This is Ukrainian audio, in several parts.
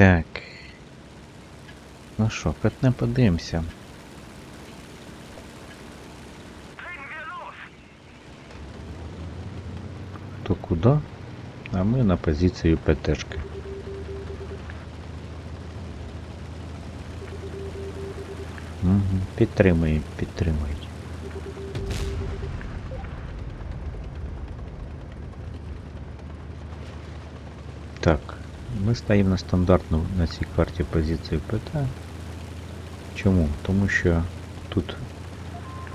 Так. Ну що, петне подивимося. То куди? А ми на позицію ПТшки. Угу. Підтримуємо, підтримують. Так, ми стоїмо на стандартну на цій карті позицію ПТ. Чому? Тому що тут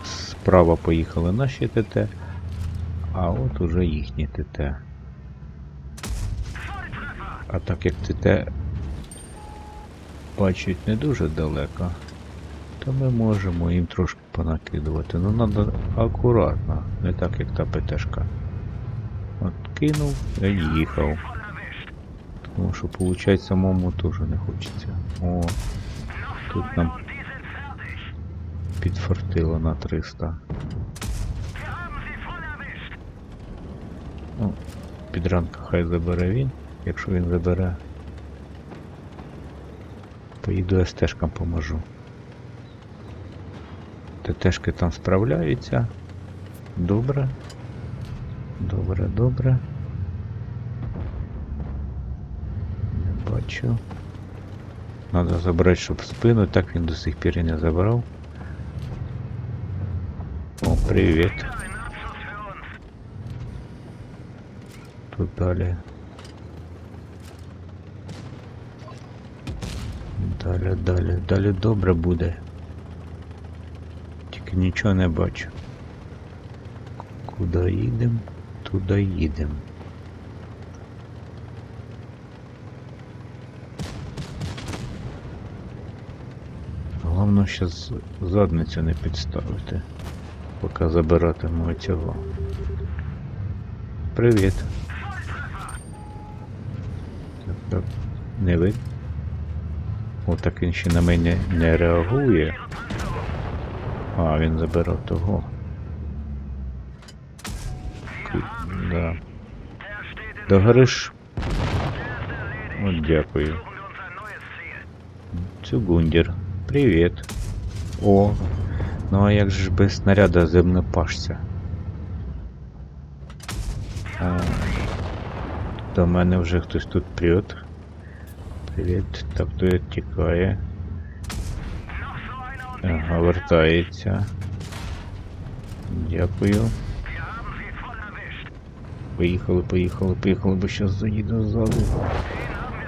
справа поїхали наші ТТ, а от уже їхні ТТ. А так як ТТ бачать не дуже далеко, то ми можемо їм трошки понакидувати. Ну треба акуратно, не так як та ПТшка. От кинув і їхав. Тому що получать самому теж не хочеться. О, тут нам підфартило на 300. Ну, підранка хай забере він, якщо він забере. Поїду СТшкам поможу. ТТшки там справляються. Добре. Добре, добре. бачу. Надо забрати, щоб спину, так він до сих пір і не забрав. О, привіт. Тут далі. Далі, далі, далі добре буде. Тільки нічого не бачу. Куди їдемо, туди їдемо. Головне зараз задницю не підставити, поки забиратиму цього. Привіт. Так, так, не ви. О, так він ще на мене не реагує. А, він забирав того. Да. Догориш. От дякую. Цугундір. Привіт. О. Ну а як же ж без снаряда земнопашця? А, до мене вже хтось тут прет. Привіт. Так то я тікає. Ага, вертається. Дякую. Поїхали, поїхали, поїхали, бо щас заїду ззаду.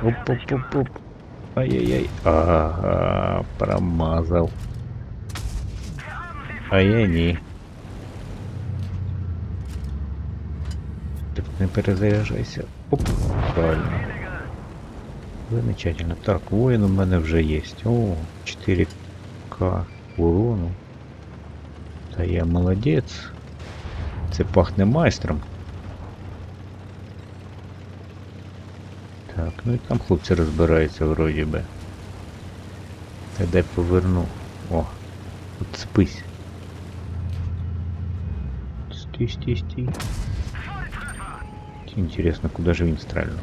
Оп-оп-оп-оп. Ай-яй-яй. Ага, промазав. А я ні. Так не перезаряджайся. Оп, правильно. Замечательно. Так, воїн у мене вже є. О, 4К урону. Та я молодець. Це пахне майстром. Так, ну і там хлопці розбираються вроді би. Та дай поверну. О, от спись. Стій, стій, стій. Интересно, куда же він стрельнув?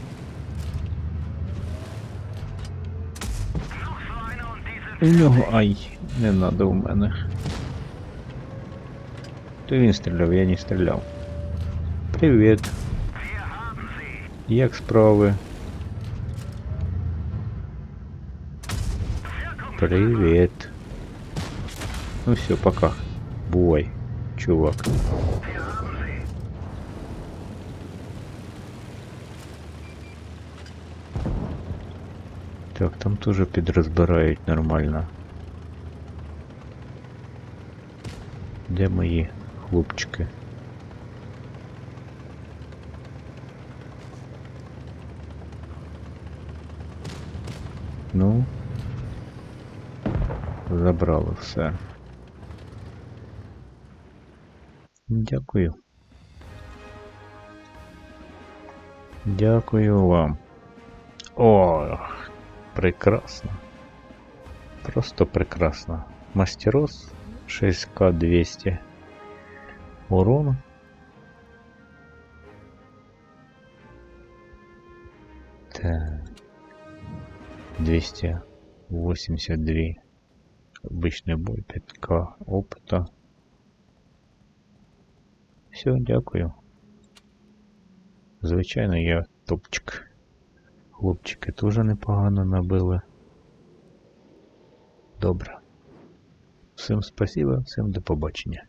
У нього ай, не надо у мене. То він стріляв, я не стріляв. Привіт. Як справи? Привіт. Ну все, пока. Бувай, чувак. Так, там тоже підрозбирають нормально. Де мої хлопчики? Ну, Забрали все. Дякую. Дякую вам. О, прекрасно. Просто прекрасно. Мастерос 6К200 урона. Так. 282 обичний бой, 5к опыта. Все, дякую. Звичайно, я топчик. Хлопчики теж непогано набили. Добре. Всім спасибо, всім до побачення.